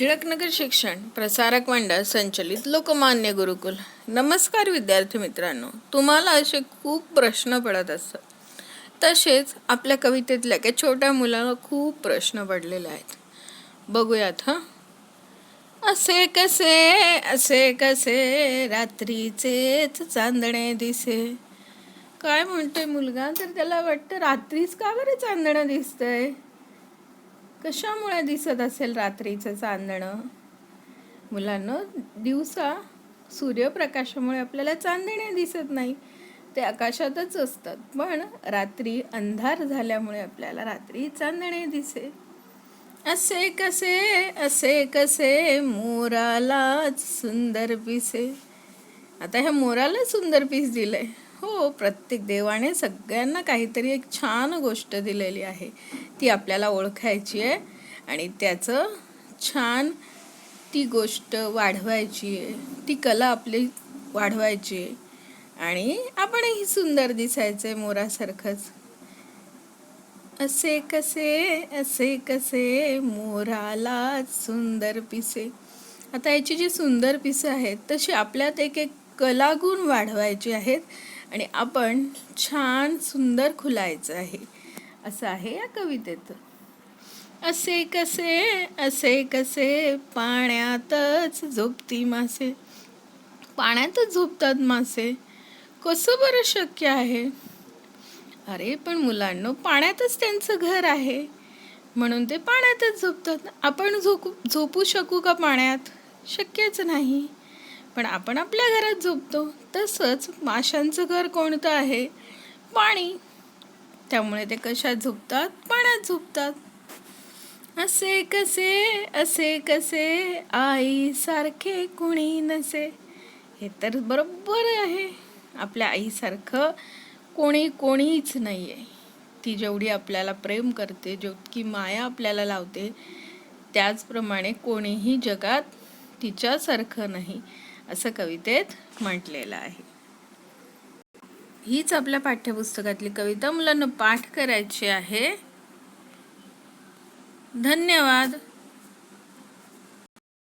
टिळकनगर शिक्षण प्रसारक मंडळ संचलित लोकमान्य गुरुकुल. नमस्कार विद्यार्थी मित्रांनो तुम्हाला असे खूप प्रश्न पडत असतात. तसेच आपल्या कवितेतल्या काही छोट्या मुलाला खूप प्रश्न पडलेले आहेत. बघूयात हां? असे कसे असे कसे रात्रीचेच चांदणे दिसे. काय म्हणतोय मुलगा? तर त्याला वाटतं रात्रीच का बरं चांदणं दिसतंय? कशामुळे दिसत असेल रात्रीचं चांदणं? मुलांना दिवसा सूर्यप्रकाशामुळे आपल्याला चांदणे दिसत नाही. ते आकाशातच असतात. पण रात्री अंधार झाल्यामुळे आपल्याला रात्री चांदणे दिसे. असे कसे असे कसे मोरालाच सुंदर पिसे. आता ह्या मोराला सुंदर पीस दिलंय. हो प्रत्येक देवाने सगळ्यांना काहीतरी एक छान गोष्ट दिलेली आहे. ती आपल्याला ओळखायची आहे आणि त्याचं छान ती गोष्ट वाढवायची आहे. ती कला आपली वाढवायची आहे. आणि आपणही सुंदर दिसायचं आहे मोरासारखंच. असे कसे असे कसे मोराला सुंदर पिसे. आता याची जी सुंदर पिसे आहेत तशी आपल्यात एक एक कलागुण वाढवायची आहेत. आणि आपण छान सुंदर खुलायचं आहे. असं आहे या कवितेत. असे कसे असे कसे पाण्यातच झोपती मासे. पाण्यातच झोपतात मासे. कसं बरं शक्य आहे? अरे पण मुलांना पाण्यातच त्यांचं घर आहे. म्हणून ते पाण्यातच झोपतात. आपण झोपू झोपू शकू का पाण्यात? शक्यच नाही. पण आपण आपल्या घरात झोपतो. तसंच माशांचं घर कोणतं आहे? पाणी. त्यामुळे ते कशात झोपतात? पाण्यात झोपतात. असे कसे असे कसे आई सारखे कुणी नसे? हे तर बरोबर आहे. आपल्या आईसारखं कोणी कोणीच नाही आहे ती जेवढी आपल्याला प्रेम करते जेवढी माया आपल्याला लावते त्याचप्रमाणे कोणीही जगात तिच्यासारखं नाही. असं कवितेत म्हटलेलं आहे. हीच आपल्या पाठ्यपुस्तकातली कविता मुलांना पाठ करायची आहे. धन्यवाद.